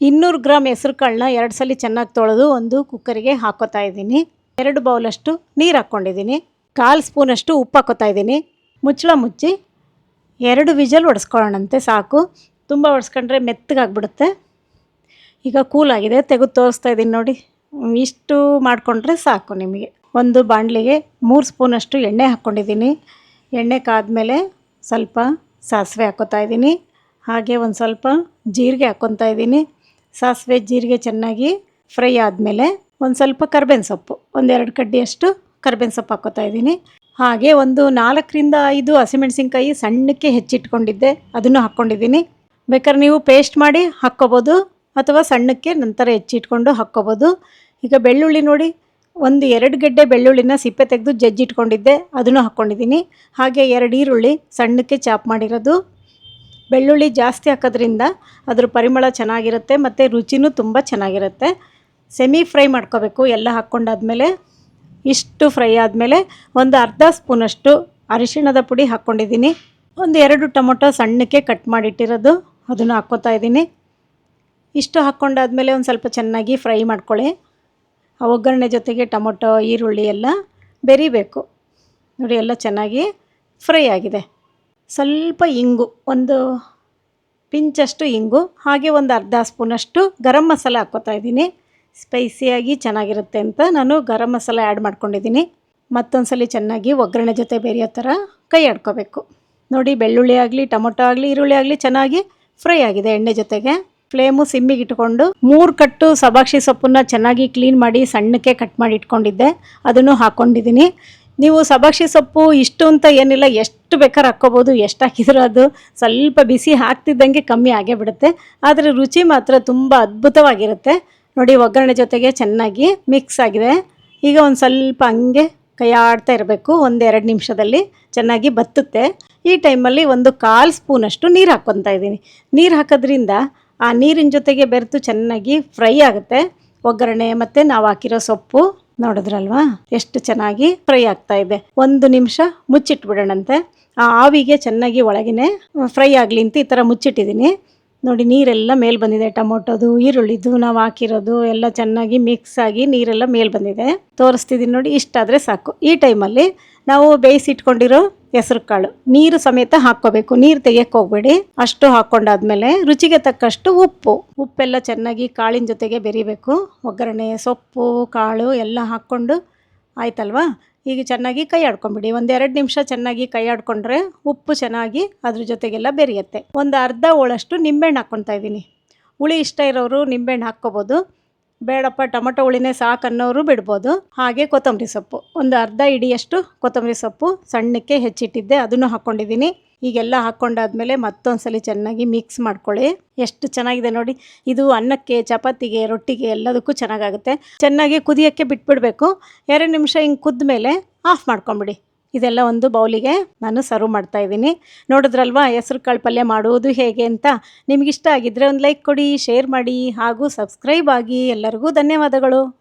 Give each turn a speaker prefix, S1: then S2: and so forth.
S1: ಇನ್ನೂರು ಗ್ರಾಮ್ ಹೆಸರು ಕಾಳನ್ನ ಎರಡು ಸಲ ಚೆನ್ನಾಗಿ ತೊಳೆದು ಒಂದು ಕುಕ್ಕರಿಗೆ ಹಾಕೋತಾ ಇದ್ದೀನಿ. ಎರಡು ಬೌಲಷ್ಟು ನೀರು ಹಾಕ್ಕೊಂಡಿದ್ದೀನಿ. ಕಾಲು ಸ್ಪೂನಷ್ಟು ಉಪ್ಪು ಹಾಕೋತಾ ಇದ್ದೀನಿ. ಮುಚ್ಚಳ ಮುಚ್ಚಿ ಎರಡು ವಿಜಲ್ ಹೊಡೆಸ್ಕೊಳ್ಳೋಣಂತೆ ಸಾಕು. ತುಂಬ ಹೊಡೆಸ್ಕೊಂಡ್ರೆ ಮೆತ್ತಗಾಗ್ಬಿಡುತ್ತೆ ಈಗ ಕೂಲಾಗಿದೆ, ತೆಗೆದು ತೋರಿಸ್ತಾ ಇದ್ದೀನಿ ನೋಡಿ. ಇಷ್ಟು ಮಾಡಿಕೊಂಡ್ರೆ ಸಾಕು ನಿಮಗೆ. ಒಂದು ಬಾಣಲಿಗೆ ಮೂರು ಸ್ಪೂನಷ್ಟು ಎಣ್ಣೆ ಹಾಕ್ಕೊಂಡಿದ್ದೀನಿ. ಎಣ್ಣೆ ಕಾದಮೇಲೆ ಸ್ವಲ್ಪ ಸಾಸಿವೆ ಹಾಕ್ಕೋತಾ ಇದ್ದೀನಿ. ಹಾಗೆ ಒಂದು ಸ್ವಲ್ಪ ಜೀರಿಗೆ ಹಾಕ್ಕೊತಾ ಇದ್ದೀನಿ. ಸಾಸಿವೆ, ಜೀರಿಗೆ ಚೆನ್ನಾಗಿ ಫ್ರೈ ಆದಮೇಲೆ ಒಂದು ಸ್ವಲ್ಪ ಕರ್ಬೇವಿನ ಸೊಪ್ಪು ಒಂದೆರಡು ಕಡ್ಡಿಯಷ್ಟು ಕರ್ಬೇವಿನ ಸೊಪ್ಪು ಹಾಕೋತಾ ಇದ್ದೀನಿ. ಹಾಗೆ ಒಂದು ನಾಲ್ಕರಿಂದ ಐದು ಹಸಿಮೆಣಸಿನ್ಕಾಯಿ ಸಣ್ಣಕ್ಕೆ ಹೆಚ್ಚಿಟ್ಕೊಂಡಿದ್ದೆ, ಅದನ್ನು ಹಾಕ್ಕೊಂಡಿದ್ದೀನಿ. ಬೇಕಾದ್ರೆ ನೀವು ಪೇಸ್ಟ್ ಮಾಡಿ ಹಾಕ್ಕೋಬೋದು, ಅಥವಾ ಸಣ್ಣಕ್ಕೆ ನಂತರ ಹೆಚ್ಚಿಟ್ಕೊಂಡು ಹಾಕ್ಕೋಬೋದು. ಈಗ ಬೆಳ್ಳುಳ್ಳಿ ನೋಡಿ, ಒಂದು ಎರಡು ಗೆಡ್ಡೆ ಬೆಳ್ಳುಳ್ಳಿನ ಸಿಪ್ಪೆ ತೆಗೆದು ಜಜ್ಜಿಟ್ಕೊಂಡಿದ್ದೆ, ಅದನ್ನು ಹಾಕ್ಕೊಂಡಿದ್ದೀನಿ. ಹಾಗೆ ಎರಡು ಈರುಳ್ಳಿ ಸಣ್ಣಕ್ಕೆ ಚಾಪ್ ಮಾಡಿರೋದು ಬೆಳ್ಳುಳ್ಳಿ ಜಾಸ್ತಿ ಹಾಕೋದ್ರಿಂದ ಅದ್ರ ಪರಿಮಳ ಚೆನ್ನಾಗಿರುತ್ತೆ ಮತ್ತು ರುಚಿನೂ ತುಂಬ ಚೆನ್ನಾಗಿರುತ್ತೆ. ಸೆಮಿ ಫ್ರೈ ಮಾಡ್ಕೋಬೇಕು, ಎಲ್ಲ ಹಾಕ್ಕೊಂಡಾದ್ಮೇಲೆ. ಇಷ್ಟು ಫ್ರೈ ಆದಮೇಲೆ ಒಂದು ಅರ್ಧ ಸ್ಪೂನಷ್ಟು ಅರಿಶಿಣದ ಪುಡಿ ಹಾಕ್ಕೊಂಡಿದ್ದೀನಿ. ಒಂದು ಎರಡು ಟೊಮೊಟೊ ಸಣ್ಣಕ್ಕೆ ಕಟ್ ಮಾಡಿಟ್ಟಿರೋದು, ಅದನ್ನು ಹಾಕ್ಕೋತಾ ಇದ್ದೀನಿ. ಇಷ್ಟು ಹಾಕ್ಕೊಂಡಾದ್ಮೇಲೆ ಒಂದು ಸ್ವಲ್ಪ ಚೆನ್ನಾಗಿ ಫ್ರೈ ಮಾಡ್ಕೊಳ್ಳಿ. ಆ ಒಗ್ಗರಣೆ ಜೊತೆಗೆ ಟೊಮೊಟೊ, ಈರುಳ್ಳಿ ಎಲ್ಲ ಬೆರಿಬೇಕು. ನೋಡಿ, ಎಲ್ಲ ಚೆನ್ನಾಗಿ ಫ್ರೈ ಆಗಿದೆ. ಸ್ವಲ್ಪ ಇಂಗು, ಒಂದು ಪಿಂಚಷ್ಟು ಇಂಗು, ಹಾಗೆ ಒಂದು ಅರ್ಧ ಸ್ಪೂನಷ್ಟು ಗರಂ ಮಸಾಲ ಹಾಕ್ಕೋತಾ ಇದ್ದೀನಿ. ಸ್ಪೈಸಿಯಾಗಿ ಚೆನ್ನಾಗಿರುತ್ತೆ ಅಂತ ನಾನು ಗರಂ ಮಸಾಲ ಆ್ಯಡ್ ಮಾಡ್ಕೊಂಡಿದ್ದೀನಿ. ಮತ್ತೊಂದು ಸಲ ಚೆನ್ನಾಗಿ ಒಗ್ಗರಣೆ ಜೊತೆ ಬೇರೆಯೋ ಥರ ಕೈ ಆಡ್ಕೋಬೇಕು. ನೋಡಿ, ಬೆಳ್ಳುಳ್ಳಿ ಆಗಲಿ, ಟೊಮೊಟೊ ಆಗಲಿ, ಈರುಳ್ಳಿ ಆಗಲಿ ಚೆನ್ನಾಗಿ ಫ್ರೈ ಆಗಿದೆ ಎಣ್ಣೆ ಜೊತೆಗೆ. ಫ್ಲೇಮು ಸಿಮ್ಮಿಗೆ ಇಟ್ಕೊಂಡು ಮೂರು ಕಟ್ಟು ಸಬಾಕ್ಷಿ ಸೊಪ್ಪನ್ನು ಚೆನ್ನಾಗಿ ಕ್ಲೀನ್ ಮಾಡಿ ಸಣ್ಣಕ್ಕೆ ಕಟ್ ಮಾಡಿ ಇಟ್ಕೊಂಡಿದ್ದೆ. ಅದನ್ನು ಹಾಕ್ಕೊಂಡಿದ್ದೀನಿ ನೀವು ಸಬಾಕ್ಷಿ ಸೊಪ್ಪು ಇಷ್ಟು ಅಂತ ಏನಿಲ್ಲ, ಎಷ್ಟು ಬೇಕಾದ್ರೆ ಹಾಕ್ಕೋಬೋದು ಎಷ್ಟು ಹಾಕಿದ್ರೂ ಅದು ಸ್ವಲ್ಪ ಬಿಸಿ ಹಾಕ್ತಿದ್ದಂಗೆ ಕಮ್ಮಿ ಆಗೇ ಬಿಡುತ್ತೆ. ಆದರೆ ರುಚಿ ಮಾತ್ರ ತುಂಬ ಅದ್ಭುತವಾಗಿರುತ್ತೆ. ನೋಡಿ, ಒಗ್ಗರಣೆ ಜೊತೆಗೆ ಚೆನ್ನಾಗಿ ಮಿಕ್ಸ್ ಆಗಿದೆ. ಈಗ ಒಂದು ಸ್ವಲ್ಪ ಹಂಗೆ ಕೈ ಆಡ್ತಾ ಇರಬೇಕು, ಒಂದೆರಡು ನಿಮಿಷದಲ್ಲಿ ಚೆನ್ನಾಗಿ ಬತ್ತುತ್ತೆ. ಈ ಟೈಮಲ್ಲಿ ಒಂದು ಕಾಲು ಸ್ಪೂನಷ್ಟು ನೀರು ಹಾಕ್ಕೊತಾ ಇದ್ದೀನಿ. ನೀರು ಹಾಕೋದ್ರಿಂದ ಆ ನೀರಿನ ಜೊತೆಗೆ ಬೆರೆತು ಚೆನ್ನಾಗಿ ಫ್ರೈ ಆಗುತ್ತೆ. ಒಗ್ಗರಣೆ ಮತ್ತು ನಾವು ಹಾಕಿರೋ ಸೊಪ್ಪು. ನೋಡಿದ್ರಲ್ವಾ? ಎಷ್ಟು ಚೆನ್ನಾಗಿ ಫ್ರೈ ಆಗ್ತಾ ಇದೆ. ಒಂದು ನಿಮಿಷ ಮುಚ್ಚಿಟ್ಬಿಡೋಣಂತೆ. ಆ ಆವಿಗೆ ಚೆನ್ನಾಗಿ ಒಳಗಿನೇ ಫ್ರೈ ಆಗಲಿ ಅಂತ ಈ ಥರ ಮುಚ್ಚಿಟ್ಟಿದ್ದೀನಿ. ನೋಡಿ, ನೀರೆಲ್ಲ ಮೇಲೆ ಬಂದಿದೆ. ಟೊಮೊಟೊದು, ಈರುಳ್ಳಿದು, ನಾವು ಹಾಕಿರೋದು ಎಲ್ಲ ಚೆನ್ನಾಗಿ ಮಿಕ್ಸ್ ಆಗಿ ನೀರೆಲ್ಲ ಮೇಲೆ ಬಂದಿದೆ. ತೋರಿಸ್ತಿದ್ದೀನಿ ನೋಡಿ, ಇಷ್ಟಾದರೆ ಸಾಕು. ಈ ಟೈಮಲ್ಲಿ ನಾವು ಬೇಯಿಸಿಟ್ಕೊಂಡಿರೋ ಹೆಸರು ಕಾಳು. ನೀರು ಸಮೇತ ಹಾಕ್ಕೋಬೇಕು. ನೀರು ತೆಗಿಯಕ್ಕೆ ಹೋಗ್ಬೇಡಿ. ಅಷ್ಟು ಹಾಕ್ಕೊಂಡಾದ್ಮೇಲೆ ರುಚಿಗೆ ತಕ್ಕಷ್ಟು ಉಪ್ಪು. ಉಪ್ಪೆಲ್ಲ ಚೆನ್ನಾಗಿ ಕಾಳಿನ ಜೊತೆಗೆ ಬೆರಿಬೇಕು. ಒಗ್ಗರಣೆ, ಸೊಪ್ಪು, ಕಾಳು ಎಲ್ಲ ಹಾಕ್ಕೊಂಡು ಆಯ್ತಲ್ವಾ? ಈಗ ಚೆನ್ನಾಗಿ ಕೈ ಆಡ್ಕೊಂಬಿಡಿ. ಒಂದೆರಡು ನಿಮಿಷ ಚೆನ್ನಾಗಿ ಕೈ ಆಡ್ಕೊಂಡ್ರೆ ಉಪ್ಪು ಚೆನ್ನಾಗಿ ಅದ್ರ ಜೊತೆಗೆಲ್ಲ ಬೆರೆಯುತ್ತೆ. ಒಂದು ಅರ್ಧ ಹೋಳಷ್ಟು ನಿಂಬೆಹಣ್ಣು ಹಾಕ್ಕೊತಾ ಇದ್ದೀನಿ. ಹುಳಿ ಇಷ್ಟ ಇರೋರು ನಿಂಬೆಹಣ್ಣು ಹಾಕ್ಕೋಬೋದು. ಬೇಡಪ್ಪ, ಟೊಮೊಟೊ ಹುಳಿನೇ ಸಾಕನ್ನೋರು ಬಿಡ್ಬೋದು. ಹಾಗೆ ಕೊತ್ತಂಬರಿ ಸೊಪ್ಪು. ಒಂದು ಅರ್ಧ ಇಡಿಯಷ್ಟು ಕೊತ್ತಂಬರಿ ಸೊಪ್ಪು ಸಣ್ಣಕ್ಕೆ ಹೆಚ್ಚಿಟ್ಟಿದ್ದೆ, ಅದನ್ನು ಹಾಕ್ಕೊಂಡಿದ್ದೀನಿ ಈಗೆಲ್ಲ ಹಾಕ್ಕೊಂಡಾದ್ಮೇಲೆ ಮತ್ತೊಂದು ಸಲ ಚೆನ್ನಾಗಿ ಮಿಕ್ಸ್ ಮಾಡ್ಕೊಳ್ಳಿ. ಎಷ್ಟು ಚೆನ್ನಾಗಿದೆ ನೋಡಿ. ಇದು ಅನ್ನಕ್ಕೆ, ಚಪಾತಿಗೆ, ರೊಟ್ಟಿಗೆ ಎಲ್ಲದಕ್ಕೂ ಚೆನ್ನಾಗಾಗುತ್ತೆ. ಚೆನ್ನಾಗಿ ಕುದಿಯೋಕ್ಕೆ ಬಿಟ್ಬಿಡಬೇಕು. ಎರಡು ನಿಮಿಷ ಹಿಂಗೆ ಕುದ್ದ ಮೇಲೆ ಆಫ್ ಮಾಡ್ಕೊಂಬಿಡಿ. ಇದೆಲ್ಲ ಒಂದು ಬೌಲಿಗೆ ನಾನು ಸರ್ವ್ ಮಾಡ್ತಾ ಇದ್ದೀನಿ. ನೋಡಿದ್ರಲ್ವಾ, ಹೆಸ್ರು ಕಾಳು ಪಲ್ಯ ಮಾಡುವುದು ಹೇಗೆ ಅಂತ? ನಿಮಗಿಷ್ಟ ಆಗಿದ್ದರೆ ಒಂದು ಲೈಕ್ ಕೊಡಿ ಶೇರ್ ಮಾಡಿ ಹಾಗೂ ಸಬ್ಸ್ಕ್ರೈಬ್ ಆಗಿ. ಎಲ್ಲರಿಗೂ ಧನ್ಯವಾದಗಳು.